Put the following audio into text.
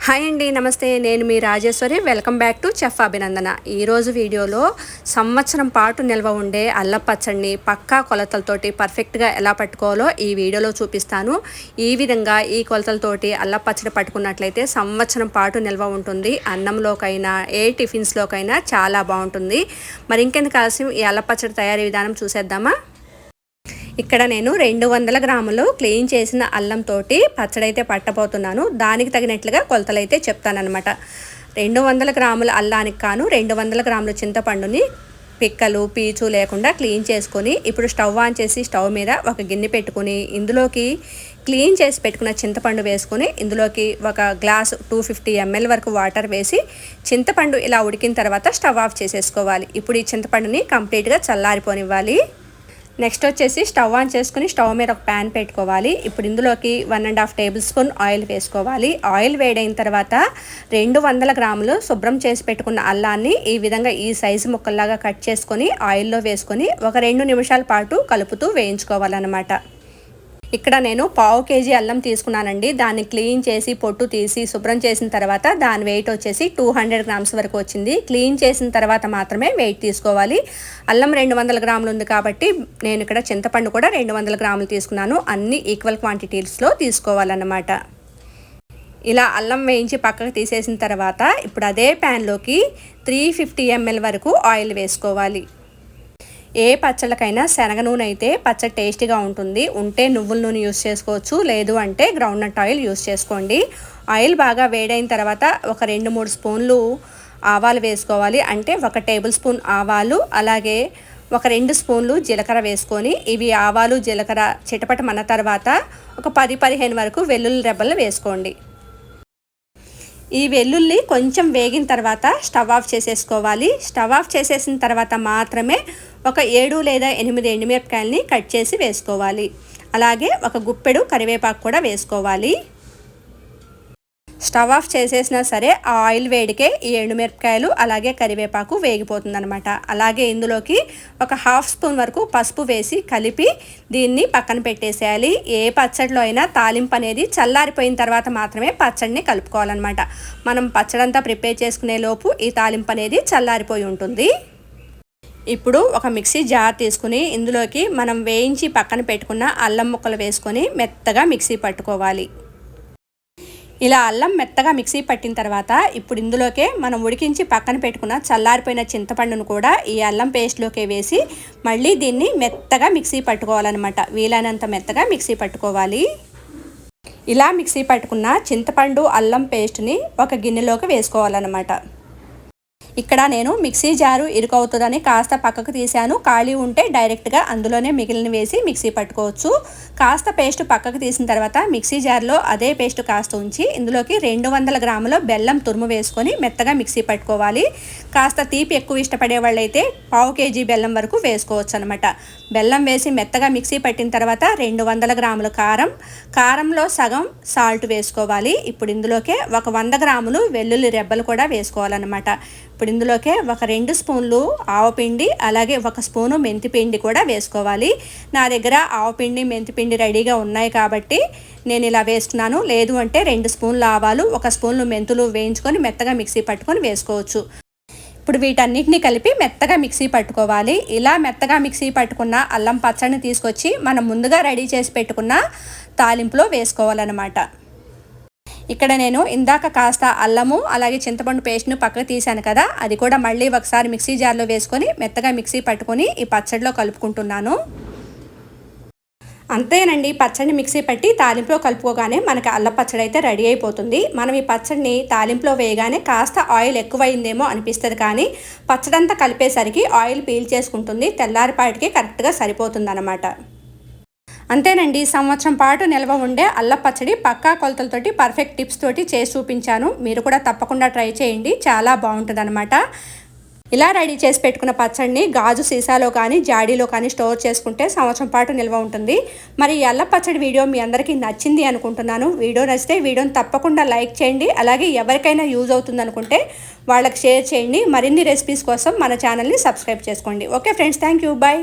Hi అండి నమస్తే. నేను మీ Rajeshwari. Welcome back to chef Abhinandana. ఈరోజు వీడియోలో సంవత్సరం పాటు నిల్వ ఉండే అల్ల పచ్చడిని పక్కా కొలతలతోటి పర్ఫెక్ట్గా ఎలా పట్టుకోవాలో ఈ వీడియోలో చూపిస్తాను. ఈ విధంగా ఈ కొలతలతోటి అల్ల పచ్చడి పట్టుకున్నట్లయితే సంవత్సరం పాటు నిల్వ ఉంటుంది. అన్నంలోకైనా ఏ టిఫిన్స్లోకైనా చాలా బాగుంటుంది. మరి ఇంకెందుకు కలిసి ఈ అల్ల పచ్చడి తయారీ విధానం చూసేద్దామా? ఇక్కడ నేను రెండు వందల గ్రాములు క్లీన్ చేసిన అల్లంతో పచ్చడి అయితే పట్టబోతున్నాను. దానికి తగినట్లుగా కొలతలైతే చెప్తానమాట రెండు వందల గ్రాముల అల్లానికి కాను రెండు వందల గ్రాముల చింతపండుని పిక్కలు పీచు లేకుండా క్లీన్ చేసుకొని ఇప్పుడు స్టవ్ ఆన్ చేసి స్టవ్ మీద ఒక గిన్నె పెట్టుకుని ఇందులోకి క్లీన్ చేసి పెట్టుకున్న చింతపండు వేసుకుని ఇందులోకి ఒక గ్లాస్ టూ ఫిఫ్టీ ఎంఎల్ వరకు వాటర్ వేసి చింతపండు ఇలా ఉడికిన తర్వాత స్టవ్ ఆఫ్ చేసేసుకోవాలి. ఇప్పుడు ఈ చింతపండుని కంప్లీట్గా చల్లారిపోనివ్వాలి. నెక్స్ట్ వచ్చేసి స్టవ్ ఆన్ చేసుకుని స్టవ్ మీద ఒక ప్యాన్ పెట్టుకోవాలి. ఇప్పుడు ఇందులోకి one and half tablespoon oil వేసుకోవాలి. ఆయిల్ వేడైన తర్వాత రెండు వందల గ్రాములు శుభ్రం చేసి పెట్టుకున్న అల్లాన్ని ఈ విధంగా ఈ సైజు ముక్కల్లాగా కట్ చేసుకొని ఆయిల్లో వేసుకొని ఒక రెండు నిమిషాల పాటు కలుపుతూ వేయించుకోవాలన్నమాట. ఇక్కడ నేను పావు కేజీ అల్లం తీసుకున్నానండి. దాన్ని క్లీన్ చేసి పొట్టు తీసి శుభ్రం చేసిన తర్వాత దాని వెయిట్ వచ్చేసి టూ హండ్రెడ్ గ్రామ్స్ వరకు వచ్చింది. క్లీన్ చేసిన తర్వాత మాత్రమే వెయిట్ తీసుకోవాలి. అల్లం రెండు వందల గ్రాములు ఉంది కాబట్టి నేను ఇక్కడ చింతపండు కూడా రెండు వందల గ్రాములు తీసుకున్నాను. అన్ని ఈక్వల్ క్వాంటిటీస్లో తీసుకోవాలన్నమాట. ఇలా అల్లం వేయించి పక్కకు తీసేసిన తర్వాత ఇప్పుడు అదే ప్యాన్లోకి త్రీ ఫిఫ్టీ ఎంఎల్ వరకు ఆయిల్ వేసుకోవాలి. ఏ పచ్చళ్ళకైనా శనగ నూనె అయితే పచ్చడి టేస్టీగా ఉంటుంది. ఉంటే నువ్వుల నూనె యూస్ చేసుకోవచ్చు. లేదు అంటే గ్రౌండ్ నట్ ఆయిల్ యూస్ చేసుకోండి. ఆయిల్ బాగా వేడైన తర్వాత ఒక రెండు మూడు స్పూన్లు ఆవాలు వేసుకోవాలి. అంటే ఒక టేబుల్ స్పూన్ ఆవాలు అలాగే ఒక రెండు స్పూన్లు జీలకర్ర వేసుకొని ఇవి ఆవాలు జీలకర్ర చిటపటమన్న తర్వాత ఒక పది పదిహేను వరకు వెల్లుల్లి రెబ్బలు వేసుకోండి. ఈ వెల్లుల్లి కొంచెం వేగిన తర్వాత స్టవ్ ఆఫ్ చేసేసుకోవాలి. స్టవ్ ఆఫ్ చేసేసిన తర్వాత మాత్రమే ఒక ఏడు లేదా ఎనిమిది ఎండుమిరపకాయలని కట్ చేసి వేసుకోవాలి. అలాగే ఒక గుప్పెడు కరివేపాకు కూడా వేసుకోవాలి. స్టవ్ ఆఫ్ చేసేసినా సరే ఆ ఆయిల్ వేడికే ఈ ఎండుమిరపకాయలు అలాగే కరివేపాకు వేగిపోతుందనమాట అలాగే ఇందులోకి ఒక హాఫ్ స్పూన్ వరకు పసుపు వేసి కలిపి దీన్ని పక్కన పెట్టేసేయాలి. ఏ పచ్చడిలో అయినా తాలింపు అనేది చల్లారిపోయిన తర్వాత మాత్రమే పచ్చడిని కలుపుకోవాలన్నమాట. మనం పచ్చడంతా ప్రిపేర్ చేసుకునే లోపు ఈ తాలింపు అనేది చల్లారిపోయి ఉంటుంది. ఇప్పుడు ఒక మిక్సీ జార్ తీసుకుని ఇందులోకి మనం వేయించి పక్కన పెట్టుకున్న అల్లం ముక్కలు వేసుకొని మెత్తగా మిక్సీ పట్టుకోవాలి. ఇలా అల్లం మెత్తగా మిక్సీ పట్టిన తర్వాత ఇప్పుడు ఇందులోకే మనం ఉడికించి పక్కన పెట్టుకున్న చల్లారిపోయిన చింతపండును కూడా ఈ అల్లం పేస్ట్లోకి వేసి మళ్ళీ దీన్ని మెత్తగా మిక్సీ పట్టుకోవాలన్నమాట. వీలైనంత మెత్తగా మిక్సీ పట్టుకోవాలి. ఇలా మిక్సీ పట్టుకున్న చింతపండు అల్లం పేస్ట్ని ఒక గిన్నెలోకి వేసుకోవాలన్నమాట. ఇక్కడ నేను మిక్సీ జారు ఇరుకవుతుందని కాస్త పక్కకు తీశాను. ఖాళీ ఉంటే డైరెక్ట్గా అందులోనే మిగిలిన వేసి మిక్సీ పట్టుకోవచ్చు. కాస్త పేస్ట్ పక్కకు తీసిన తర్వాత మిక్సీ జార్లో అదే పేస్ట్ కాస్త ఉంచి ఇందులోకి రెండు వందల గ్రాముల బెల్లం తురుము వేసుకొని మెత్తగా మిక్సీ పట్టుకోవాలి. కాస్త తీపి ఎక్కువ ఇష్టపడే వాళ్ళైతే పావు కేజీ బెల్లం వరకు వేసుకోవచ్చు అనమాట బెల్లం వేసి మెత్తగా మిక్సీ పట్టిన తర్వాత రెండు వందల గ్రాముల కారం కారంలో సగం సాల్ట్ వేసుకోవాలి. ఇప్పుడు ఇందులోకే ఒక వంద గ్రాములు వెల్లుల్లి రెబ్బలు కూడా వేసుకోవాలన్నమాట. ఇప్పుడు ఇందులోకే ఒక రెండు స్పూన్లు ఆవపిండి అలాగే ఒక స్పూను మెంతిపిండి కూడా వేసుకోవాలి. నా దగ్గర ఆవపిండి మెంతిపిండి రెడీగా ఉన్నాయి కాబట్టి నేను ఇలా వేస్తున్నాను. లేదు అంటే రెండు స్పూన్లు ఆవాలు ఒక స్పూన్లు మెంతులు వేయించుకొని మెత్తగా మిక్సీ పట్టుకొని వేసుకోవచ్చు. ఇప్పుడు వీటన్నిటిని కలిపి మెత్తగా మిక్సీ పట్టుకోవాలి. ఇలా మెత్తగా మిక్సీ పట్టుకున్న అల్లం పచ్చడిని తీసుకొచ్చి మనం ముందుగా రెడీ చేసి పెట్టుకున్న తాలింపులో వేసుకోవాలన్నమాట. ఇక్కడ నేను ఇందాక కాస్త అల్లము అలాగే చింతపండు పేస్ట్ను పక్కకు తీశాను కదా అది కూడా మళ్ళీ ఒకసారి మిక్సీ జార్లో వేసుకొని మెత్తగా మిక్సీ పట్టుకొని ఈ పచ్చడిలో కలుపుకుంటున్నాను. అంతేనండి పచ్చడిని మిక్సీ పట్టి తాలింపులో కలుపుకోగానే మనకి అల్ల పచ్చడి అయితే రెడీ అయిపోతుంది. మనం ఈ పచ్చడిని తాలింపులో వేయగానే కాస్త ఆయిల్ ఎక్కువైందేమో అనిపిస్తుంది కానీ పచ్చడంతా కలిపేసరికి ఆయిల్ పీల్ చేసుకుంటుంది తెల్లారిపాటికి కరెక్ట్గా సరిపోతుంది అంతేనండి సంవత్సరం పాటు నిల్వ ఉండే అల్ల పచ్చడి పక్కా కొలతలతోటి పర్ఫెక్ట్ టిప్స్ తోటి చేసి చూపించాను. మీరు కూడా తప్పకుండా ట్రై చేయండి చాలా బాగుంటుందనమాట ఇలా రెడీ చేసి పెట్టుకున్న పచ్చడిని గాజు సీసాలో కానీ జాడీలో కానీ స్టోర్ చేసుకుంటే సంవత్సరం పాటు నిల్వ ఉంటుంది. మరి ఈ పచ్చడి వీడియో మీ అందరికీ నచ్చింది అనుకుంటున్నాను. వీడియో నచ్చితే వీడియోని తప్పకుండా లైక్ చేయండి. అలాగే ఎవరికైనా యూజ్ అవుతుంది అనుకుంటే వాళ్ళకి షేర్ చేయండి. మరిన్ని రెసిపీస్ కోసం మన ఛానల్ని సబ్స్క్రైబ్ చేసుకోండి. Okay friends thank you bye